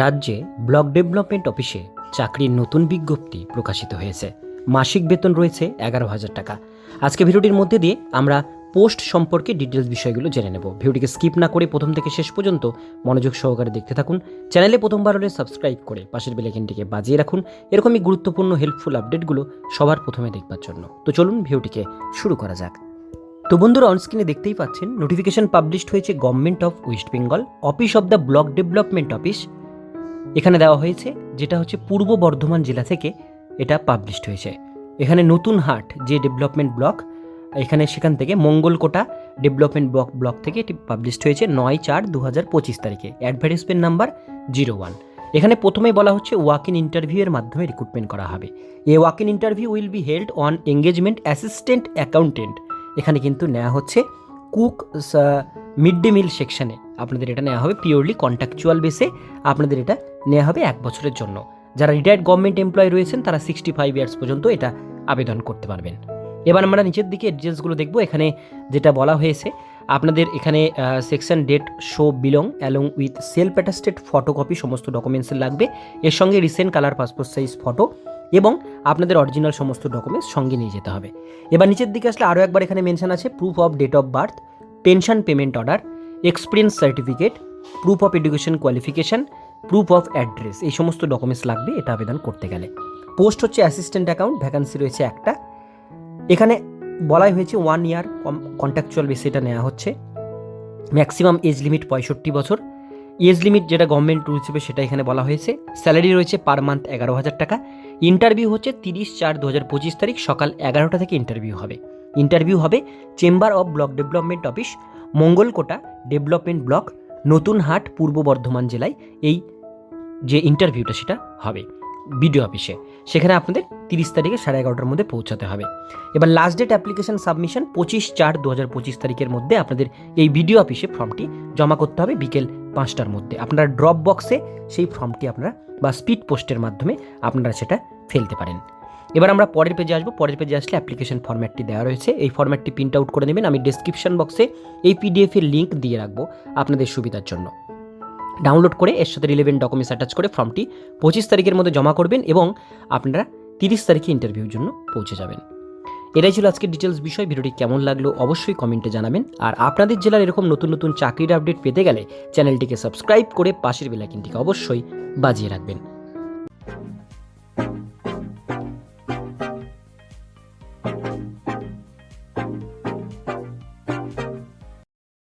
রাজ্যে block development অফিসে চাকরির নতুন বিজ্ঞপ্তি প্রকাশিত হয়েছে। মাসিক বেতন রয়েছে এগারো হাজার টাকা। আজকে ভিডিওটির মধ্যে দিয়ে আমরা পোস্ট সম্পর্কে ডিটেলস বিষয়গুলো জেনে নেব। ভিডিওটিকে স্কিপ না করে প্রথম থেকে শেষ পর্যন্ত মনোযোগ সহকারে দেখতে থাকুন। চ্যানেলে প্রথমবার হলে সাবস্ক্রাইব করে পাশের বেলাইকেনটিকে বাজিয়ে রাখুন। এরকমই গুরুত্বপূর্ণ হেল্পফুল আপডেটগুলো সবার প্রথমে দেখবার জন্য। তো চলুন ভিডিওটিকে শুরু করা যাক। তো বন্ধুরা অনস্ক্রিনে দেখতেই পাচ্ছেন নোটিফিকেশন পাবলিশড হয়েছে government of West Bengal office of the block development office এখানে দেওয়া হয়েছে যেটা হচ্ছে পূর্ব বর্ধমান জেলা থেকে এটা পাবলিশড হয়েছে। এখানে নতুন হাট যে ডেভেলপমেন্ট ব্লক এখানে সেখান থেকে মঙ্গলকোটা ডেভেলপমেন্ট ব্লক ব্লক থেকে এটি পাবলিশড হয়েছে নয় চার দু হাজার পঁচিশ তারিখে। অ্যাডভার্টাইজমেন্ট নাম্বার জিরো ওয়ান এখানে প্রথমেই বলা হচ্ছে ওয়াক ইন ইন্টারভিউয়ের মাধ্যমে রিক্রুটমেন্ট করা হবে। A walk in interview will be held on engagement assistant accountant এখানে কিন্তু নেওয়া হচ্ছে কুক মিড ডে মিল সেকশনে আপনাদের এটা নেওয়া হবে পিওরলি কন্ট্রাকচুয়াল বেসে আপনাদের এটা নেওয়া হবে এক বছরের জন্য। যারা রিটায়ার্ড গভর্নমেন্ট এমপ্লয় রয়েছেন, তারা সিক্সটি ফাইভ ইয়ার্স পর্যন্ত এটা আবেদন করতে পারবেন। এবার আমরা নিচের দিকে ডিটেলসগুলো দেখব। এখানে যেটা বলা হয়েছে, আপনাদের এখানে section date show belong along with self attested photocopy সমস্ত ডকুমেন্টসের লাগবে। এর সঙ্গে recent colour passport size photo এবং আপনাদের অরিজিনাল সমস্ত ডকুমেন্টস সঙ্গে নিয়ে যেতে হবে। এবার নিচের দিকে আসলে আরও একবার এখানে মেনশন আছে proof of date of birth pension payment order experience certificate proof of education qualification proof of address এই সমস্ত ডকুমেন্টস লাগবে, এটা আবেদন করতে গেলে। পোস্ট হচ্ছে অ্যাসিস্ট্যান্ট অ্যাকাউন্ট ভ্যাকান্সি রয়েছে একটা। এখানে বলাই হয়েছে ওয়ান ইয়ার কন্ট্রাকচুয়াল বেসে এটা নেওয়া হচ্ছে। ম্যাক্সিমাম এজ লিমিট পঁয়ষট্টি বছর। এজ লিমিট যেটা গভর্নমেন্ট রুল হিসেবে সেটা এখানে বলা হয়েছে। স্যালারি রয়েছে পার মান্থ এগারো হাজার টাকা। ইন্টারভিউ হচ্ছে তিরিশ চার দু হাজার পঁচিশ তারিখ সকাল এগারোটা থেকে ইন্টারভিউ হবে। ইন্টারভিউ হবে chamber of block development office Mangalkota development block Natun Hat Purba Bardhaman জেলায়। এই যে ইন্টারভিউটা সেটা হবে বিডিও অফিসে সেখানে আপনাদের তিরিশ তারিখে সাড়ে এগারোটার মধ্যে পৌঁছাতে হবে। এবার লাস্ট ডেট অ্যাপ্লিকেশন সাবমিশন পঁচিশ চার দু হাজার পঁচিশ তারিখের মধ্যে আপনাদের এই বিডিও অফিসে ফর্মটি জমা করতে হবে বিকেল পাঁচটার মধ্যে। আপনারা ড্রপ বক্সে সেই ফর্মটি আপনারা বা স্পিড পোস্টের মাধ্যমে আপনারা সেটা ফেলতে পারেন। এবার আমরা পরের পেজে আসব। পরের পেজে আসলে অ্যাপ্লিকেশন ফর্ম্যাটটি দেওয়া রয়েছে। এই ফর্ম্যাটটি প্রিন্ট আউট করে নেবেন। আমি ডেসক্রিপশন বক্সে এই পিডিএফ এর লিঙ্ক দিয়ে রাখব আপনাদের সুবিধার জন্য। ডাউনলোড করে এর সাথে রিলেভেন্ট ডকুমেন্টস অ্যাটাচ করে ফর্মটি পঁচিশ তারিখের মধ্যে জমা করবেন এবং আপনারা তিরিশ তারিখে ইন্টারভিউর জন্য পৌঁছে যাবেন। এটাই ছিল আজকের ডিটেলস বিষয়। ভিডিওটি কেমন লাগল অবশ্যই কমেন্টে জানাবেন। আর আপনাদের জেলার এরকম নতুন নতুন চাকরির আপডেট পেতে গেলে চ্যানেলটিকে সাবস্ক্রাইব করে পাশের বেলাইকিনটিকে অবশ্যই বাজিয়ে রাখবেন।